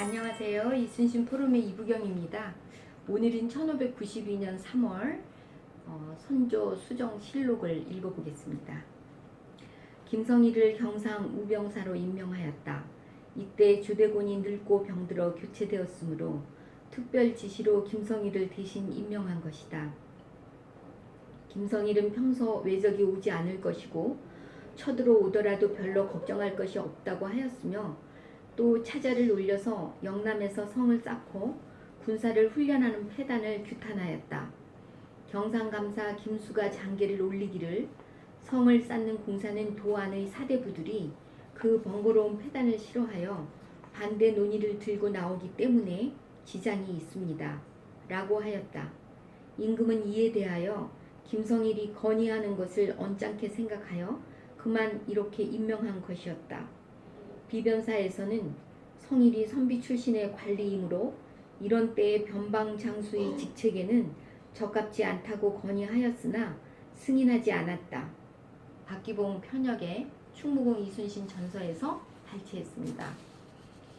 안녕하세요. 이순신 포럼의 이부경입니다. 오늘은 1592년 3월 어, 선조 수정 실록을 읽어보겠습니다. 김성희를 경상 우병사로 임명하였다. 이때 주대곤이 늙고 병들어 교체되었으므로 특별 지시로 김성희를 대신 임명한 것이다. 김성일은 평소 외적이 오지 않을 것이고 쳐들어 오더라도 별로 걱정할 것이 없다고 하였으며 또 차자를 올려서 영남에서 성을 쌓고 군사를 훈련하는 패단을 규탄하였다. 경상감사 김수가 장계를 올리기를 성을 쌓는 공사는 도안의 사대부들이 그 번거로운 패단을 싫어하여 반대 논의를 들고 나오기 때문에 지장이 있습니다. 라고 하였다. 임금은 이에 대하여 김성일이 건의하는 것을 언짢게 생각하여 그만 이렇게 임명한 것이었다. 비변사에서는 성일이 선비 출신의 관리이므로 이런 때의 변방 장수의 직책에는 적합지 않다고 건의하였으나 승인하지 않았다. 박기봉 편역의 충무공 이순신 전서에서 발췌했습니다.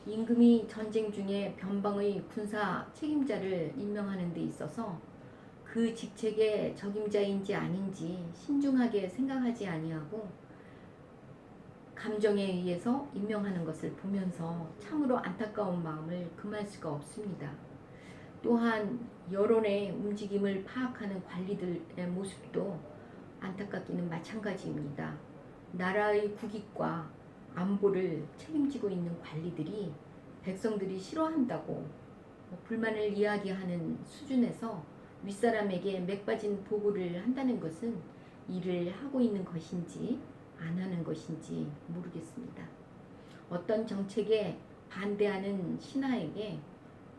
임금이 전쟁 중에 변방의 군사 책임자를 임명하는 데 있어서 그 직책의 적임자인지 아닌지 신중하게 생각하지 아니하고 감정에 의해서 임명하는 것을 보면서 참으로 안타까운 마음을 금할 수가 없습니다. 또한 여론의 움직임을 파악하는 관리들의 모습도 안타깝기는 마찬가지입니다. 나라의 국익과 안보를 책임지고 있는 관리들이 백성들이 싫어한다고 뭐 불만을 이야기하는 수준에서 윗사람에게 맥빠진 보고를 한다는 것은 일을 하고 있는 것인지 안 하는 것인지 모르겠습니다. 어떤 정책에 반대하는 신하에게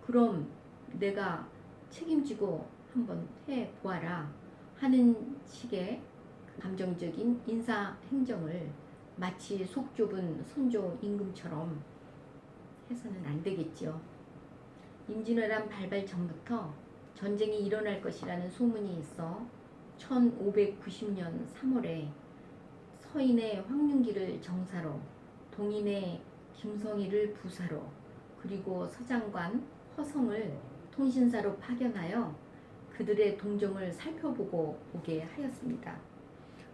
그럼 내가 책임지고 한번 해 보아라 하는 식의 감정적인 인사 행정을 마치 속 좁은 선조 임금처럼 해서는 안 되겠지요. 임진왜란 발발 전부터 전쟁이 일어날 것이라는 소문이 있어 1590년 3월에 서인의 황윤기를 정사로, 동인의 김성희를 부사로, 그리고 서장관 허성을 통신사로 파견하여 그들의 동정을 살펴보고 오게 하였습니다.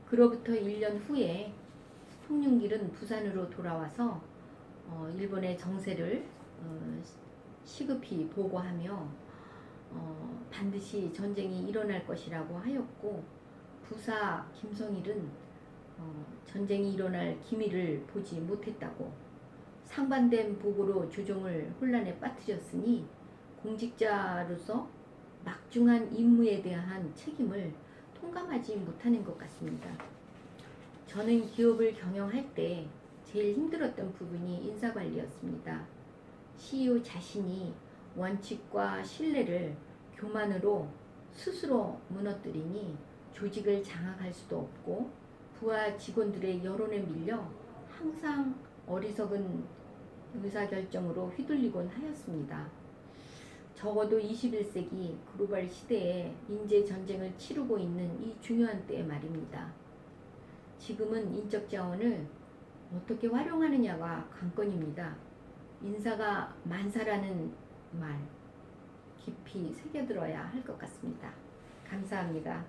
그로부터 1년 후에 송윤길은 부산으로 돌아와서 어, 일본의 정세를 어, 시급히 보고하며 어, 반드시 전쟁이 일어날 것이라고 하였고 부사 김성일은 어, 전쟁이 일어날 기미를 보지 못했다고 상반된 보고로 조정을 혼란에 빠뜨렸으니 공직자로서 막중한 임무에 대한 책임을 통감하지 못하는 것 같습니다. 저는 기업을 경영할 때 제일 힘들었던 부분이 인사관리였습니다. CEO 자신이 원칙과 신뢰를 교만으로 스스로 무너뜨리니 조직을 장악할 수도 없고 부하 직원들의 여론에 밀려 항상 어리석은 의사결정으로 휘둘리곤 하였습니다. 적어도 21세기 글로벌 시대에 인재 전쟁을 치르고 있는 이 중요한 때에 말입니다. 지금은 인적 자원을 어떻게 활용하느냐가 관건입니다. 인사가 만사라는 말 깊이 새겨들어야 할 것 같습니다. 감사합니다.